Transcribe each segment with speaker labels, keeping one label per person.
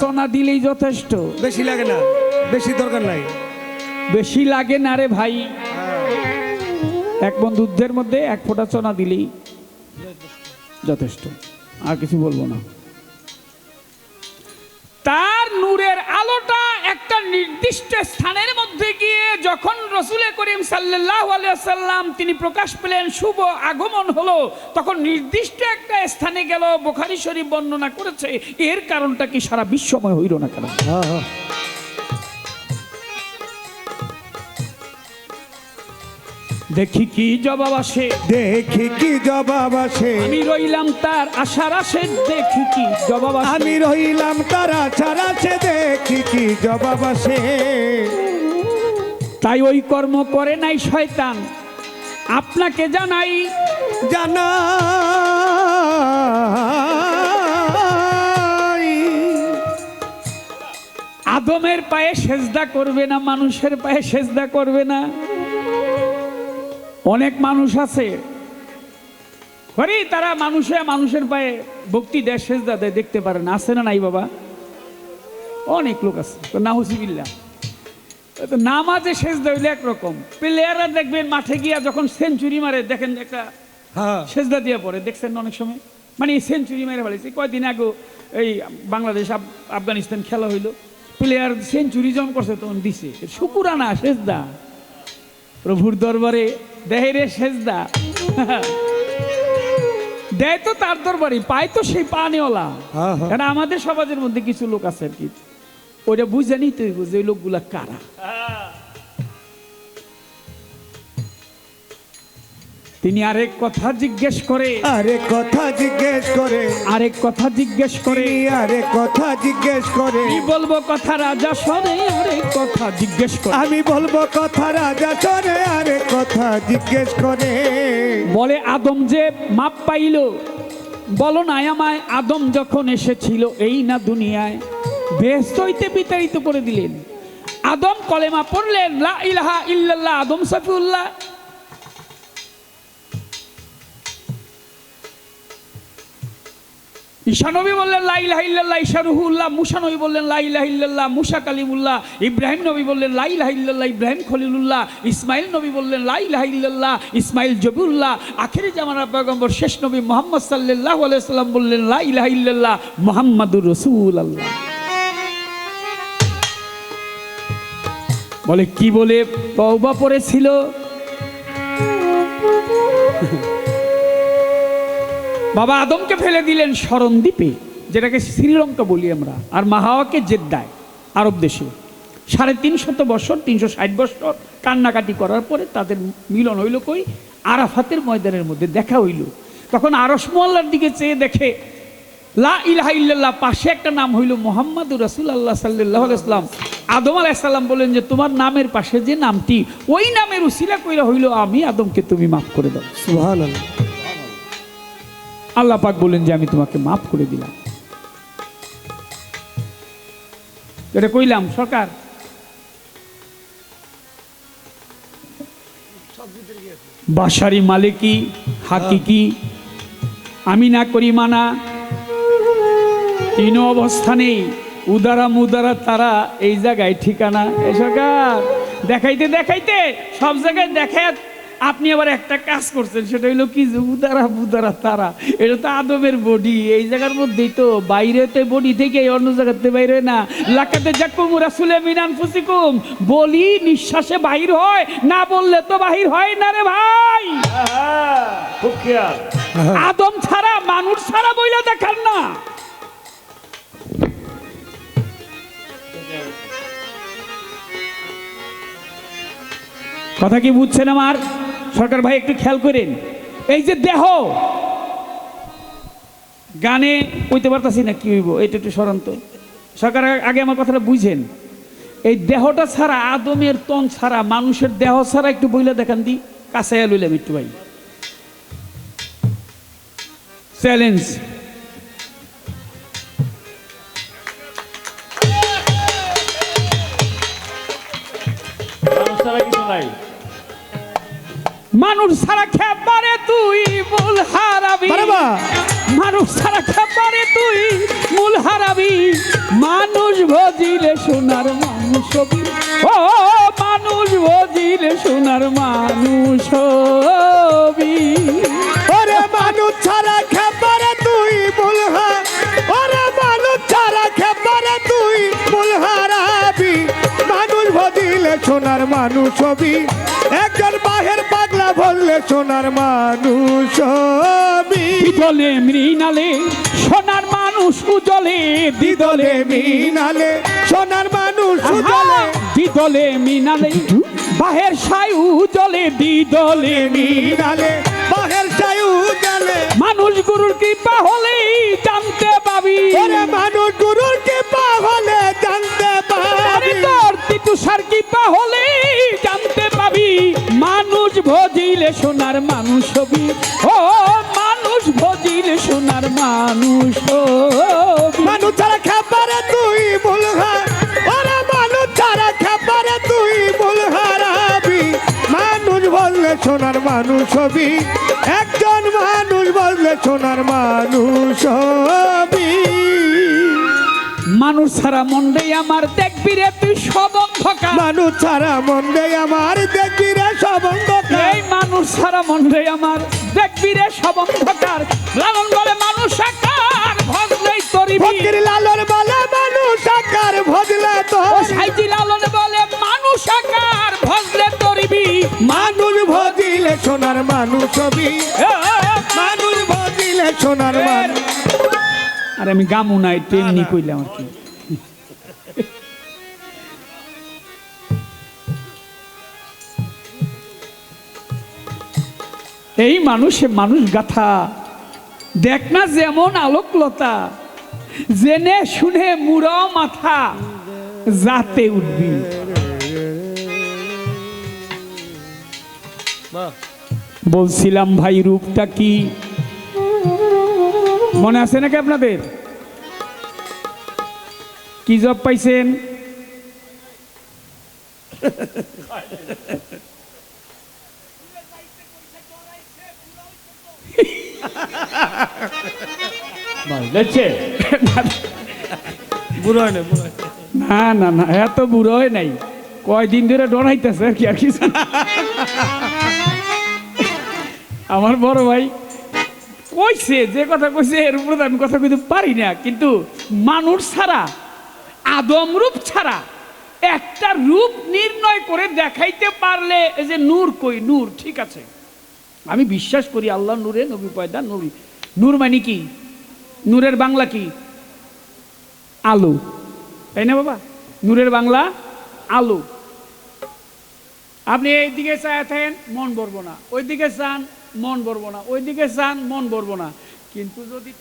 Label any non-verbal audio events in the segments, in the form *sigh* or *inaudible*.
Speaker 1: সোনা দিলেই যথেষ্ট।
Speaker 2: বেশি লাগে না বেশি দরকার নাই।
Speaker 1: বেশি লাগে না রে ভাই। এক বন্ধুদের দুধের মধ্যে এক ফোঁটা সোনা দিলেই যথেষ্ট আর কিছু বলব না। তার নূরের আলোটা একটা নির্দিষ্ট স্থানের মধ্যে গিয়ে যখন রসুলে করিম সাল্লাহ সাল্লাম তিনি প্রকাশ পেলেন, শুভ আগমন হলো, তখন নির্দিষ্ট একটা স্থানে গেল, বোখারি শরীফ বর্ণনা করেছে, এর কারণটা কি সারা বিশ্বময় হইল না কেন? দেখি কি জবাব আসে।
Speaker 2: দেখি কি জবাব আসে।
Speaker 1: আমি রইলাম তার আশার আসে দেখি কি জবাব আসে।
Speaker 2: আমি রইলাম তারা ছাড়াছে দেখি কি জবাব আসে।
Speaker 1: তাই ওই কর্ম করে নাই শয়তান। আপনাকে জানাই।
Speaker 2: জানা
Speaker 1: আদমের পায়ে সেজদা করবে না মানুষের পায়ে সেজদা করবে না। অনেক মানুষ আছে। হরি তারা মানুষে মানুষের পায়ে ভক্তি দেয় সেজদা দেয় দেখতে পারে না আছে না নাই বাবা? অনেক লোক আছে। নাহুসিবিল্লা তো নামাজে সেজদা হইলে একরকম। প্লেয়াররা দেখবেন মাঠে গিয়া যখন সেঞ্চুরি মারে দেখেন একটা
Speaker 2: হ্যাঁ।
Speaker 1: সেজদা দিয়ে পড়ে। দেখছেন অনেক সময়? মানে সেঞ্চুরি মেরে ফেলেছে। কয়দিন আগে এই বাংলাদেশ আফ- আফগানিস্তান খেলা হইল। প্লেয়ার সেঞ্চুরি জন করছে তখন দিছে। শুকুরানা সেজদা। প্রভুর দরবারে দেহেরে সেজদা। দেয় তো তার দরবারে পায় তো সেই
Speaker 2: পানিওলা।
Speaker 1: কারণ আমাদের সমাজের মধ্যে কিছু লোক আছে আর কি ওইটা বুঝে নিতে হইব যে ওই লোকগুলা কারা। তিনি আরেক কথা জিজ্ঞেস করে।
Speaker 2: আরে কথা জিজ্ঞেস করে।
Speaker 1: আরেক কথা জিজ্ঞেস করে।
Speaker 2: তিনি আরে কথা জিজ্ঞেস করে।
Speaker 1: কি বলব কথা রাজা শোনে আরেক কথা জিজ্ঞেস করে।
Speaker 2: আমি বলব কথা রাজা শোনে আরে কথা জিজ্ঞেস করে।
Speaker 1: বলে আদম যে মাপ পাইল বলো না আমায় আদম যখন এসেছিল এই না দুনিয়ায়? বেহস্ত হইতে বিতাড়িত করে দিলেন। আদম কলেমা পড়লেন লা ইলাহা ইল্লাল্লাহ আদম সফিউল্লাহ। ঈশানবী বললেন লাইলাহ ইল্লাল্লাহ ঈশা রুহুল্লাহ মুসা নবী বললেন লাইলাহ ইল্লাল্লাহ। মুসা কালিমুল্লাহ। ইব্রাহিম নবী বললেন লাইলাহ ইল্লাল্লাহ। ইব্রাহিম খলিলুল্লাহ। ইসমাইল নবী বললেন লাইলাহ ইল্লাল্লাহ। ইসমাইল জবিউল্লাহ আখেরি জামানার পয়গম্বর শেষ নবী মোহাম্মদ সাল্লাল্লাহু আলাইহি সাল্লাম বললেন লাইলাহ ইল্লাল্লাহ মুহাম্মাদুর রাসূলুল্লাহ। বলে, কি বলে তওবা পড়েছিল? বাবা আদমকে ফেলে দিলেন স্মরণদ্বীপে যেটাকে শ্রীলঙ্কা বলি আমরা, আর মাহাওয়াকে জেদ্দায়, আরব দেশে। সাড়ে তিনশত বছর, তিনশো ষাট বছর কান্নাকাটি করার পরে তাদের মিলন হইল কই? আরাফাতের ময়দানের মধ্যে দেখা হইল। তখন আরস মোল্লার দিকে চেয়ে দেখে, লা ইলাহা ইল্লাল্লাহ, পাশে একটা নাম হইল মোহাম্মদুর রাসুল আল্লাহ সাল্লাহ ইসলাম আদম আলাইসাল্লাম বলেন যে, তোমার নামের পাশে যে নামটি, ওই নামের উসিলা কইরা হইল আমি আদমকে তুমি মাফ করে দাও।
Speaker 2: সুবহানাল্লাহ।
Speaker 1: আল্লাহ পাক বললেন যে, আমি তোমাকে মাফ করে দিলাম। এটা কইলাম, সরকার। বাসারি মালিকি, হাকিকি আমি না করি মানা তিন অবস্থানে উদারা মুদারা তারা এই জায়গায় ঠিকানা। এ সরকার, দেখাইতে দেখাইতে, সব জায়গায় দেখায় আপনি আবার একটা কাজ করছেন সেটা হইল কি যে উদারা মুদারা তারা। এটা তো আদমের বডি এই জায়গার মধ্যেই তো বাইরেতে বডি থেকে অন্য জায়গাতে বাইরে হয় না। লাকাতে জাকুম রাসুলে মিনান ফুসিকুম বলি নিঃশ্বাসে বাহির হয় না বললে তো বাহির হয় না রে ভাই।
Speaker 3: খুব খেয়াল।
Speaker 1: আদম ছাড়া মানুষ ছাড়া বইলা দেখান না। কথা কি বুঝছেন আমার? সরকার ভাই, একটু খেয়াল করেন। এই যে দেহ, গানে কইতে পারতাছি না, কি হইব? এটা একটু সরান্ত সরকার আগে আমার কথাটা বুঝেন। এই দেহটা ছাড়া, আদমের তন ছাড়া, মানুষের দেহ ছাড়া একটু বইলে দেখান দি। কাছে লইলাম একটু ভাই। চ্যালেঞ্জ
Speaker 3: মানুষ ছাড়া
Speaker 1: খেপারে তুই বল হারাবি। মানুষ ছাড়া খাবারে তুই মূল হারাবি। মানুষ ভজিলে সোনার মানুষ। ও মানুষ ভজিলে সোনার মানুষ।
Speaker 2: ওরে মানুষ ছাড়া খেপারে তুই বুলহা ওরে মানুষ ছাড়া খেপারে তুই বুলহারাবি মানুষ ভদিলে সোনার মানুষ হবি। একজন বললে সোনার মানুষ
Speaker 1: বিদলে মৃণালে সোনার মানুষ উজলে
Speaker 2: দিদলে মিনালে সোনার মানুষ উজলে
Speaker 1: দিদলে মিনালে বাহের সাই উজলে দিদলে
Speaker 2: মিনালে বাহের চাই উজলে
Speaker 1: মানুষ গুরুর কৃপা হলেই জানতে পাবি।
Speaker 2: মানুষ
Speaker 1: সোনার মানুষ হবি ও মানুষ ভজিলে সোনার মানুষ
Speaker 2: মানুষ ছাড়া খাবারে তুই ওরে মানুষ ছাড়া খাবারে তুই বুলহারাবি মানুষ বললে সোনার মানুষ হবি একজন মানুষ বললে সোনার মানুষ হবি
Speaker 1: মানুষ ছাড়া মন্ডে আমার দেখবি রে তুই সব অন্ধকার
Speaker 2: মানুষ ছাড়া মন্দে আমার অন্ধকার।
Speaker 1: এই মানুষ ছাড়া মন্ডে আমার। দেখবি রে সব অন্ধকার লালন বলে মানুষ আকার ভজলেই তরিবি
Speaker 2: ফকির লালন বলে মানুষ আকার ভজলে তো
Speaker 1: সাইজি লালন বলে মানুষ আকার ভজলে তরিবি
Speaker 2: মানুষ ভজিলে সোনার মানুষ হবি মানুষ ভজিলে সোনার মানুষ।
Speaker 1: আর আমি গামু নাই তেমনি কইলাম আর কি। এই মানুষে মানুষ গাথা। দেখ না যেমন আলোকলতা জেনে শুনে মুড়া মাথা যাতে উঠবি। বলছিলাম ভাই রূপটা কি? মনে আছে নাকি আপনাদের? কি জব পাইছেন? *laughs*
Speaker 3: দেখছে
Speaker 1: না না না এত বুড়ো হয় নাই। কয়দিন ধরে ডরাইতেছে আর কি আর কিছু আমার বড় ভাই কইছে যে কথা কইছে এর উপরে আমি কথা কইতে পারি না। কিন্তু মানুষ ছাড়া আদম রূপ ছাড়া একটা রূপ নির্ণয় করে দেখাইতে পারলে এই যে নূর কই নূর ঠিক আছে। আমি বিশ্বাস করি আল্লাহ নূরে নবী পয়দা নবী নূর মানে কি? নূরের বাংলা কি? আলো। তাই না বাবা? নূরের বাংলা আলো। আপনি এই দিকে চাইতেন মন ভরবো না। ওই দিকে চান মন ভরবো না। ওই দিকে চান মন ভরবো না। কিন্তু যদি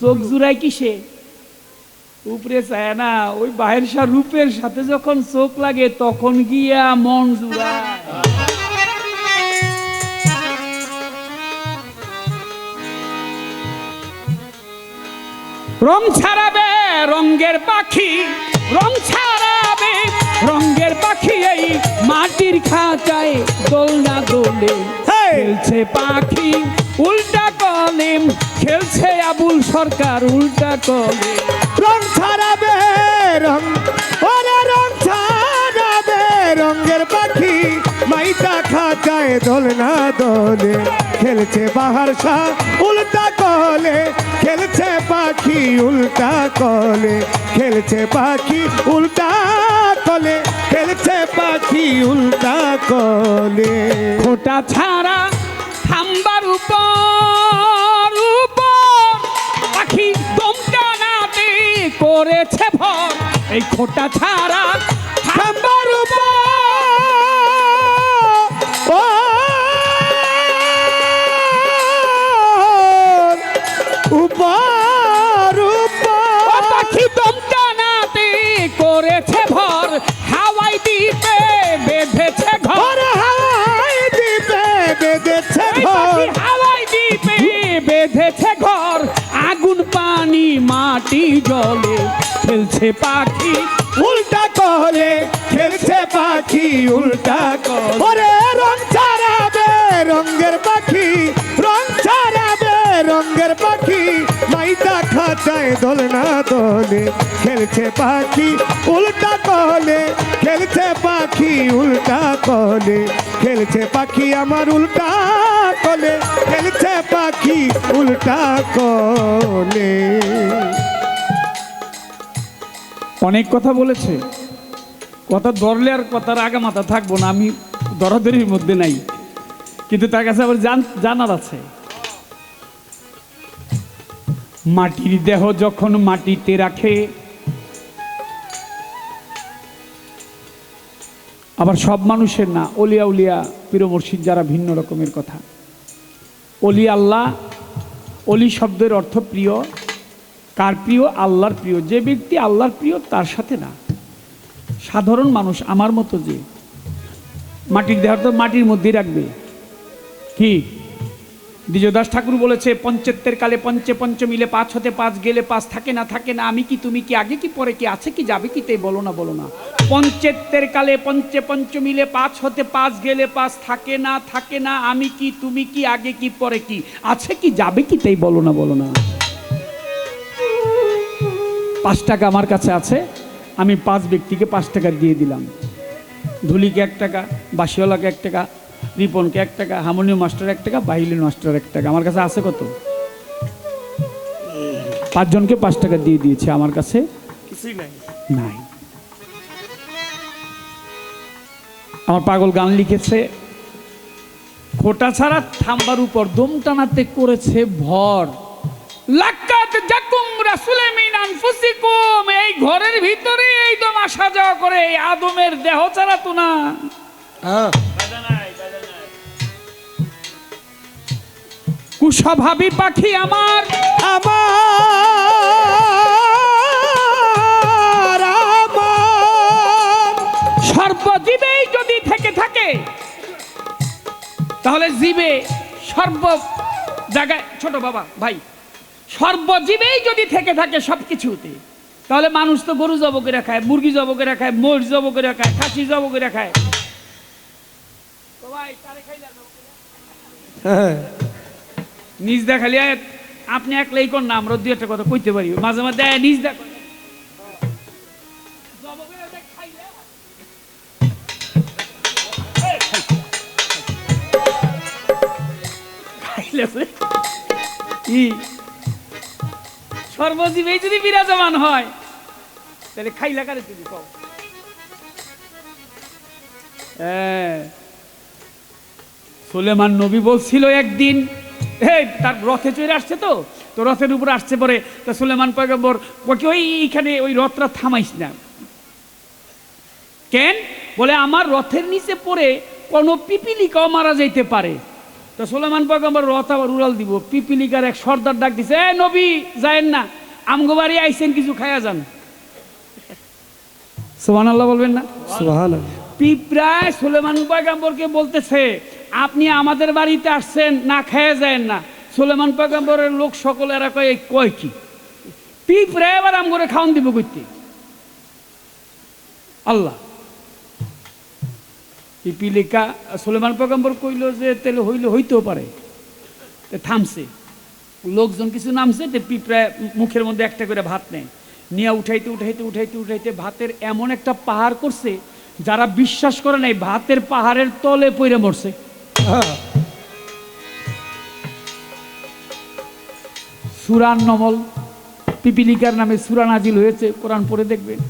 Speaker 1: চোখ জুড়ায় কিসে? উপরে চায় না ওই বাহের সা রূপের সাথে যখন চোখ লাগে তখন গিয়া মন জুড়ায়। রং ছাড়াবে রঙ্গের পাখি রং ছাড়াবে রঙ্গের পাখি এই মাটির খাঁচায় দোলনা দোলে খেলছে পাখি। উল্টা কলেম খেলছে আবুল সরকার উল্টা কলেম।
Speaker 2: রং ছাড়াবে রং, ওরে রং ছাড়াবে রঙের পাখি। মাইটা খাঁচায় দোল না দোলে, খেলছে বাহার শাহ উল্টা কলে, খেলছে পাখি উল্টা কলে, খেলছে পাখি উল্টা কলে, খেলছে পাখি উল্টা কলে।
Speaker 1: খোটা ছাড়া থাম্বার উপর করেছে ভর এই খোটা ছাড়া মাটি জলে খেলছে পাখি।
Speaker 2: উল্টা কলে খেলছে পাখি, উল্টা কলে। ওরে রং ছাড়াবে রঙের পাখি, রং ছাড়াবে রঙের পাখি। মাইটা খাঁচায় দোলনা দোলে খেলছে পাখি। উল্টা কলে খেলছে পাখি, উল্টা কলে খেলছে পাখি। আমার উল্টা কলে খেলছে পাখি, উল্টা কলে।
Speaker 1: অনেক কথা বলেছে। কথা ধরলে আর কথার আগে মাথা থাকব না, আমি দরাদরির মধ্যে নাই। কিন্তু তার কাছে আবার জান জানার আছে। মাটির দেহ যখন মাটিতে রাখে, আবার সব মানুষের না, অলিয়া উলিয়া পীর মুর্শিদ যারা ভিন্ন রকমের কথা। অলি আল্লাহ, অলি শব্দের অর্থ প্রিয়। কার প্রিয় আল্লাহর প্রিয়। যে ব্যক্তি আল্লাহর প্রিয়, তার সাথে না। সাধারণ মানুষ আমার মতো যে, মাটির দেহ তো মাটির মধ্যেই রাখবে। কি? দ্বিজদাস ঠাকুর বলেছে পঞ্চেত্বের কালে পঞ্চে পঞ্চ মিলে পাঁচ হতে পাঁচ, গেলে পাঁচ, থাকে না থাকে না। আমি কি, তুমি কি, আগে কি, পরে কি, আছে কি, যাবে কি, তাই বলো না বলো না। পঞ্চেত্বের কালে পঞ্চে পঞ্চ মিলে পাঁচ হতে পাঁচ, গেলে পাঁচ, থাকে না থাকে না। আমি কি, তুমি কি, আগে কি, পরে কি, আছে কি, যাবে কি, তাই বলো না বলো না। পাঁচ টাকা আমার কাছে আছে আমি পাঁচ ব্যক্তিকে পাঁচ টাকা দিয়ে দিলাম। ধুলিকে এক টাকা বাসিওয়ালাকে এক টাকা রিপনকে এক টাকা হারমোনিয়াম মাস্টার এক টাকা বাহিলিন মাস্টার এক টাকা। আমার কাছে আছে কত? পাঁচজনকে পাঁচ টাকা দিয়ে দিয়েছে আমার কাছে।
Speaker 2: কিছুই নাই।
Speaker 1: নাই। আমার পাগল গান লিখেছে খোটা ছাড়া থাম্বার উপর দম টানাতে করেছে ভর। লাক্কাত জাকুম এই ঘরের ভিতরে এই আসা যাওয়া করে এই আদমের দেহ ছাড়া তো না।
Speaker 2: হ্যাঁ।
Speaker 1: কুস্বভাবী পাখি আমার।
Speaker 2: আমার আমার।
Speaker 1: সর্বজীবেই যদি থেকে থাকে তাহলে জীবে সর্ব জায়গায় ছোট বাবা ভাই। সর্বজীবেই যদি থেকে থাকে সব কিছুতে তাহলে মানুষ তো গরু জব করে খায় মুরগি জব করে খায় মোষ জব করে খায় খাসি জব করে খায় করে? নিজ দেখালি আপনি একলাই কোন না আমরা দুই একটা কথা কইতে পারি। মাঝে মাঝে নিজ দেখ খাইলে সর্বজীবেই যদি বিরাজমান হয়, তাহলে খাইলা কারে তুমি হ্যাঁ সুলেমান নবী বলছিল একদিন, এই, তার রথে চড়ে আসছে তো তো রথের উপর আসছে পরে। তা সুলেমান পয়গম্বর ওকে ওই ওই রথটা থামাইস না। কেন? বলে, আমার রথের নিচে পড়ে কোনো পিপিলিকাও মারা যাইতে পারে। তো সুলেমান পয়গম্বর রথ আবার উড়াল দিব। পিপিলিকার এক সর্দার ডাক দিছে এ নবী যায়েন না। আমগো বাড়ি আইসেন কিছু খায়া যান। সোহান আল্লাহ বলবেন না?
Speaker 2: সুবহানাল্লাহ।
Speaker 1: পিঁপড়ায় সুলেমান পয়গাম্বরকে বলতেছে আপনি আমাদের বাড়িতে আসছেন না খেয়ে যায় না। সুলেমান পয়গাম্বরের লোক সকল এরা কয় "এই কয় কি? পিঁপড়ে এবার আম করে খাওয়ান দিব করতে আল্লাহ। পিপিলিকা সুলেমান পয়গাম্বর কইল যে তেলে হইলে হইতেও পারে। থামছে। লোকজন কিছু নামছে তে পিঁপড়া মুখের মধ্যে একটা করে ভাত নেয়। নিয়ে উঠাইতে উঠাইতে উঠাইতে উঠাইতে ভাতের এমন একটা পাহাড় করছে যারা বিশ্বাস করে নাই ভাতের পাহাড়ের তলে পইরে মরছে।
Speaker 2: হ্যাঁ।
Speaker 1: সুরান নমল পিপিলিকার নামে সুরা নাজিল হয়েছে কোরআন পড়ে দেখবেন।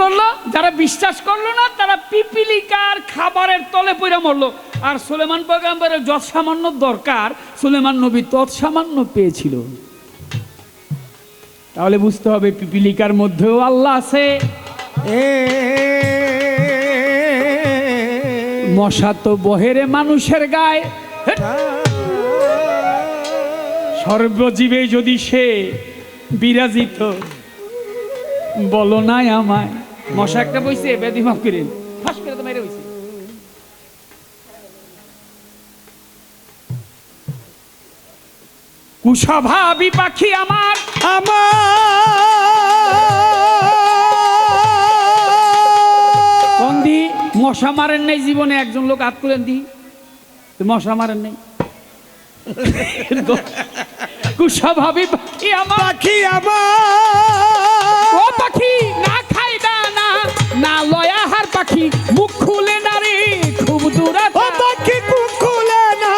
Speaker 1: করল যারা বিশ্বাস করল না তারা পিপিলিকার খাবারের তলে পড়ে মরলো। আর সুলেমান পয়গাম্বরের যত সামান্য দরকার সুলেমান নবী তৎ সামান্য পেয়েছিল। তাহলে বুঝতে হবে পিপিলিকার মধ্যেও আল্লাহ আছে। মশা তো বহেরে মানুষের গায়ে! সর্বজীবে যদি সে বিরাজিত বলো নাই আমায়। মশা একটা বইছে বেদি মাফ করেন। ফাঁস করে তো মেরে বইছে। কুস্বভাবী পাখি আমার।
Speaker 2: আমার
Speaker 1: বন্দি মশা মারেন নাই জীবনে একজন লোক হাত করেন দি। মশা মারেন নাই। কুস্বভাবী পাখি আমার।
Speaker 2: পাখি
Speaker 1: ও
Speaker 2: আমার
Speaker 1: পাখি না খাই না লয় আহার পাখি মুখ খুলে না রে খুব দূরাত
Speaker 2: ও পাখি খুব খুলে না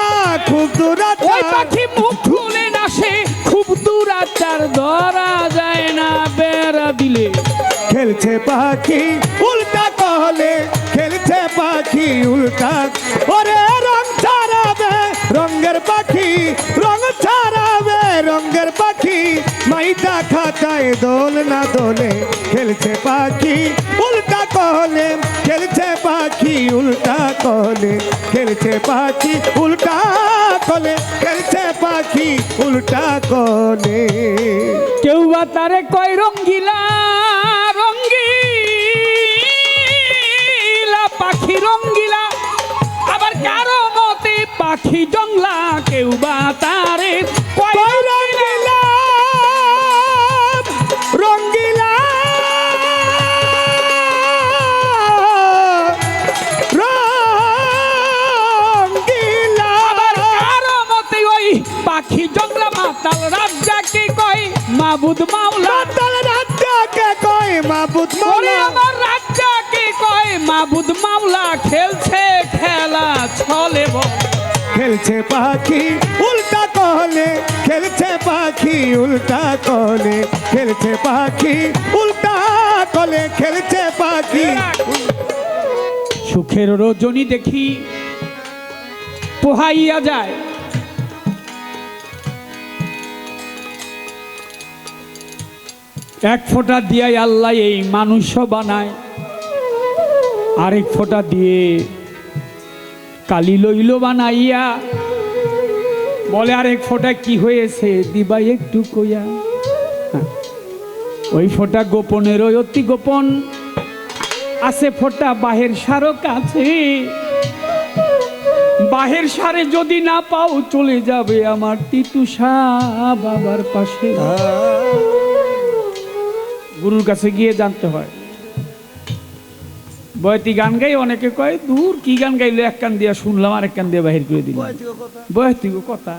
Speaker 2: খুব দূরাত
Speaker 1: ওই পাখি মুখ খুলে না সে খুব দূরাচার ধরা যায় না বেড়া দিলে।
Speaker 2: খেলছে পাখি উল্টা কহলে খেলছে পাখি উল্টা। ওরে রং ছাড়াবে রঙের পাখি খাতায় দোল না দোলে, খেলছে পাখি, উল্টা কহলে খেলছে পাখি, উল্টা কহলে খেলছে পাখি, উল্টা কলে, খেলছে পাখি, উল্টা কলে।
Speaker 1: কেউ বা তারে কয় রঙ্গিলা রঙ্গিলা, পাখি রঙ্গিলা, আবার কারও মতে পাখি মাবুদ মাওলা।
Speaker 2: রাজ্জাকে কয় মাবুদ মাওলা।
Speaker 1: আমার কয় মাবুদ মাওলা। খেলছে খেলা ছলে
Speaker 2: খেলছে পাখি উল্টা কহলে খেলছে পাখি উল্টা কলে। খেলছে পাখি উল্টা কলে। খেলছে পাখি।
Speaker 1: সুখের রজনী দেখি। পোহাইয়া যায়। এক ফোঁটা দিয়াই আল্লাহ এই মানুষ বানায়। আরেক ফোঁটা দিয়ে কালি লইল বানাইয়া বলে, আরেক ফোঁটা কি হয়েছে দিবাই একটু কইয়া? হ্যাঁ। ওই ফোঁটা গোপনের ওই অতি গোপন। আছে ফোঁটা বাহের সারও কাছে। বাহের সারে যদি না পাও চলে যাবে আমার তিতুষা বাবার পাশে। গুরুর কাছে গিয়ে জানতে হয়। বয়তি গান গাই অনেকে কয় দূর কি গান গাইলো? এক কান দিয়া শুনলাম আর এক কান দিয়ে বাহির করে দিলাম। বয়তিক কথা।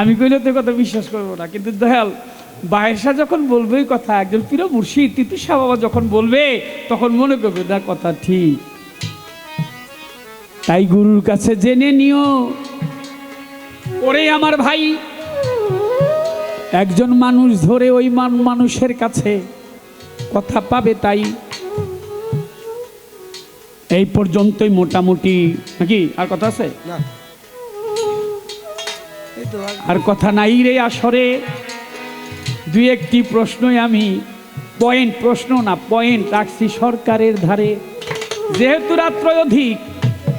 Speaker 1: আমি কইলে তো কথা বিশ্বাস করব না কিন্তু দয়াল বাহেরসা যখন বলবে কথা একজন প্রিয় মুর্শিদ তিতুষা বাবা যখন বলবে তখন মনে করবে না কথা ঠিক। তাই গুরুর কাছে জেনে নিও ওরে আমার ভাই একজন মানুষ ধরে ওই মান মানুষের কাছে কথা পাবে তাই। এই পর্যন্তই মোটামুটি। নাকি আর কথা আছে? আর কথা নাই রে আসরে। দুই একটি প্রশ্নই আমি পয়েন্ট প্রশ্ন না পয়েন্ট রাখছি সরকারের ধারে। যেহেতু রাত্র অধিক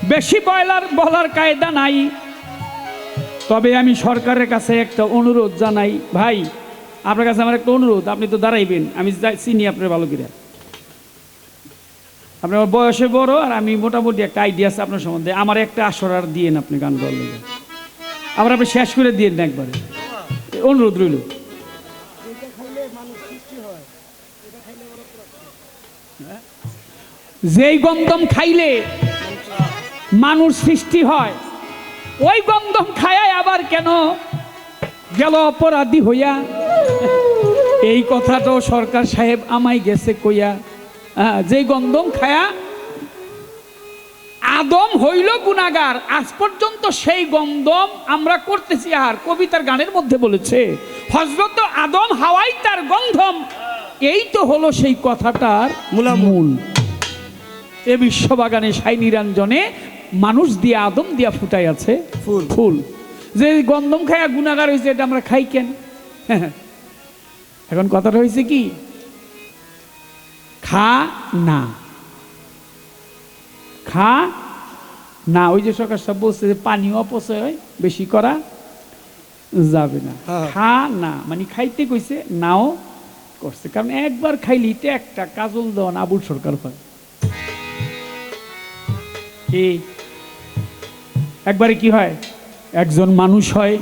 Speaker 1: বেশি বয়লার বলার কায়দা নাই। তবে আমি সরকারের কাছে একটা অনুরোধ জানাই। ভাই, আপনার কাছে আমার একটা অনুরোধ, আপনি তো দাঁড়াইবেন, আমি চিনি আপনার ভালো করে। আপনার বয়সে বড় আর আমি মোটামুটি একটা আইডিয়া আছে আপনার সম্বন্ধে। আমার একটা আসর আর দিয়েন আপনি গান গাওয়ার লেগে। আবার আপনি শেষ করে দিয়েন না একবারে। অনুরোধ রইল। যেই গমদম খাইলে মানুষ সৃষ্টি হয় ওই গমদম খায় আবার কেন গেল অপরাধী হইয়া? এই কথাটাও সরকার সাহেব আমায় গেছে কইয়া যেই গন্ধম খায়া আদম হইল গুনাগার আজ পর্যন্ত সেই গন্ধম আমরা করতেছি আর কবিতার গানের মধ্যে বলেছে হজরত আদম হাওয়াই তার গন্ধম। এই তো হলো সেই কথাটার মূল। এ বিশ্ববাগানে সাই নিরঞ্জনে মানুষ দিয়া আদম দিয়া ফুটাই আছে
Speaker 2: ফুল।
Speaker 1: ফুল। যে গন্ধম খায়া গুনাগার হয়েছে এটা আমরা খাই কেন? এখন কথাটা হয়েছে কি? খা না। খা না ওই যে সরকার সব বলছে যে পানি অপচয় বেশি করা যাবে না।
Speaker 2: হ্যাঁ।
Speaker 1: খা না মানে খাইতে কইছে নাও করছে। কারণ একবার খাইলি এটা একটা কাজল দেওয়া আবুল সরকার হয়। কি? একবারে কি হয়? একজন মানুষ হয়।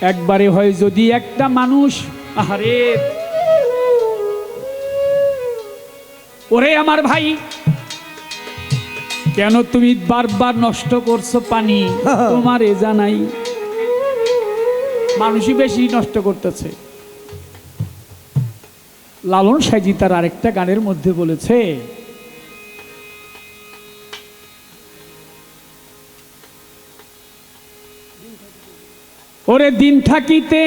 Speaker 1: একবারে হয় যদি একটা মানুষ আহারে! ওরে আমার ভাই কেন তুমি বারবার নষ্ট করছ পানি? *laughs* তোমার এ জানাই মানুষই বেশি নষ্ট করতেছে। লালন সাইজি তার আরেকটা গানের মধ্যে বলেছে ওরে দিন থাকিতে